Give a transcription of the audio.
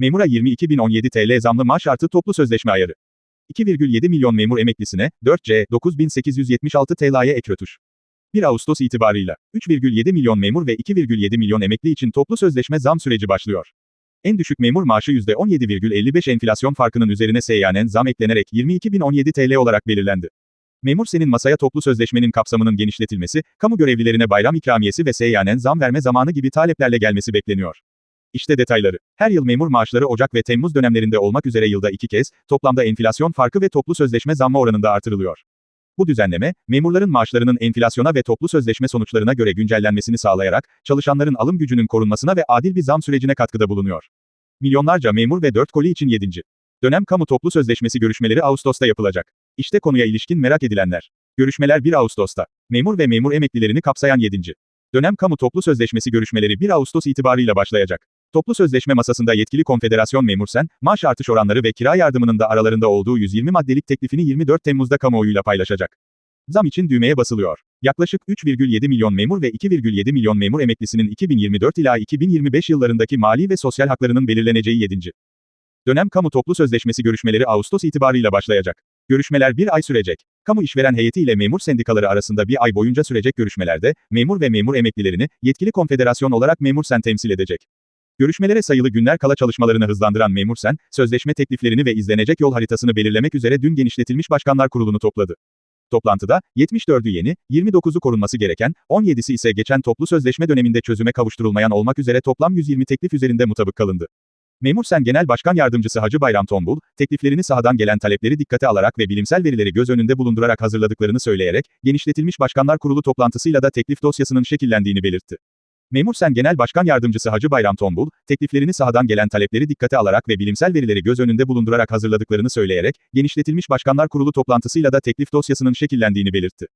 Memura 22.017 TL zamlı maaş artı toplu sözleşme ayarı. 2,7 milyon memur emeklisine, 4C, 9876 TL'ye ek rötuş. 1 Ağustos itibarıyla, 3,7 milyon memur ve 2,7 milyon emekli için toplu sözleşme zam süreci başlıyor. En düşük memur maaşı %17,55 enflasyon farkının üzerine seyyanen zam eklenerek 22.017 TL olarak belirlendi. Memur senin masaya toplu sözleşmenin kapsamının genişletilmesi, kamu görevlilerine bayram ikramiyesi ve seyyanen zam verme zamanı gibi taleplerle gelmesi bekleniyor. İşte detayları. Her yıl memur maaşları Ocak ve Temmuz dönemlerinde olmak üzere yılda iki kez, toplamda enflasyon farkı ve toplu sözleşme zammı oranında artırılıyor. Bu düzenleme, memurların maaşlarının enflasyona ve toplu sözleşme sonuçlarına göre güncellenmesini sağlayarak, çalışanların alım gücünün korunmasına ve adil bir zam sürecine katkıda bulunuyor. Milyonlarca memur ve 4 koli için 7. Dönem kamu toplu sözleşmesi görüşmeleri Ağustos'ta yapılacak. İşte konuya ilişkin merak edilenler. Görüşmeler 1 Ağustos'ta. Memur ve memur emeklilerini kapsayan 7. Dönem kamu toplu sözleşmesi görüşmeleri 1 Ağustos itibarıyla başlayacak. Toplu sözleşme masasında yetkili konfederasyon memursen, maaş artış oranları ve kira yardımının da aralarında olduğu 120 maddelik teklifini 24 Temmuz'da kamuoyuyla paylaşacak. Zam için düğmeye basılıyor. Yaklaşık 3,7 milyon memur ve 2,7 milyon memur emeklisinin 2024 ila 2025 yıllarındaki mali ve sosyal haklarının belirleneceği 7. Dönem kamu toplu sözleşmesi görüşmeleri Ağustos itibarıyla başlayacak. Görüşmeler bir ay sürecek. Kamu işveren heyeti ile memur sendikaları arasında bir ay boyunca sürecek görüşmelerde, memur ve memur emeklilerini, yetkili konfederasyon olarak Memursen temsil edecek. Görüşmelere sayılı günler kala çalışmalarını hızlandıran Memursen, sözleşme tekliflerini ve izlenecek yol haritasını belirlemek üzere dün genişletilmiş başkanlar kurulunu topladı. Toplantıda, 74'ü yeni, 29'u korunması gereken, 17'si ise geçen toplu sözleşme döneminde çözüme kavuşturulmayan olmak üzere toplam 120 teklif üzerinde mutabık kalındı. Memursen Genel Başkan Yardımcısı Hacı Bayram Tombul, tekliflerini sahadan gelen talepleri dikkate alarak ve bilimsel verileri göz önünde bulundurarak hazırladıklarını söyleyerek, genişletilmiş Başkanlar Kurulu toplantısıyla da teklif dosyasının şekillendiğini belirtti. Memursen Genel Başkan Yardımcısı Hacı Bayram Tombul, tekliflerini sahadan gelen talepleri dikkate alarak ve bilimsel verileri göz önünde bulundurarak hazırladıklarını söyleyerek, genişletilmiş Başkanlar Kurulu toplantısıyla da teklif dosyasının şekillendiğini belirtti.